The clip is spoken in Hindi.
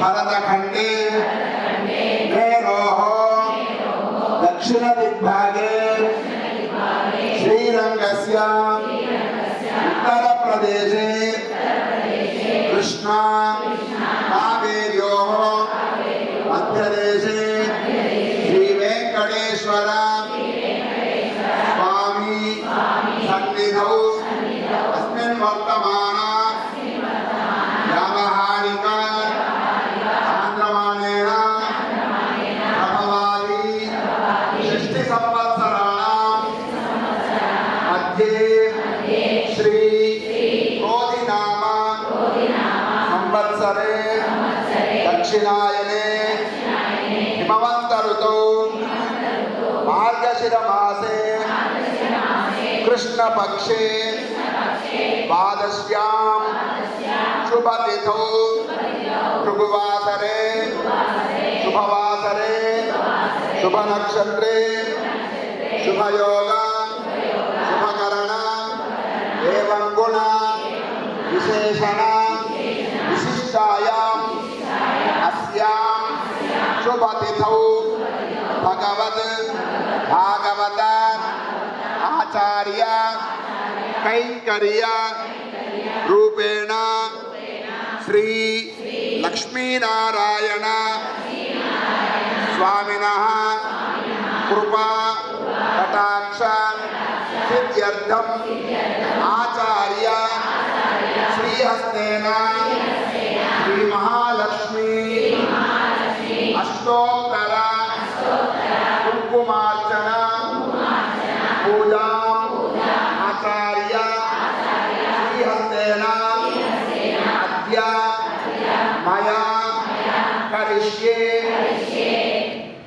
भरतखण्डे मेरोः दक्षिणदिग्भागे। श्रीरङ्गस्य। उत्तरप्रदेशे। कृष्णा। कावेर्योः। मध्यदेशे। श्री क्रोधिनाम संवत्सरे दक्षिणायने हिमवन्तऋतौ मार्गशिरमासे कृष्णपक्षे द्वादश्यां शुभतिथौ भृगुवासरे शुभवासरे शुभनक्षत्रे शुभयोग विशेषण विशिष्टायाम् अस्यां शुभतिथौ भगवत् आचार्य रूपेण श्री लक्ष्मीनारायण स्वामिनः कृपा कटाक्ष आचार्य श्रीहस्तेन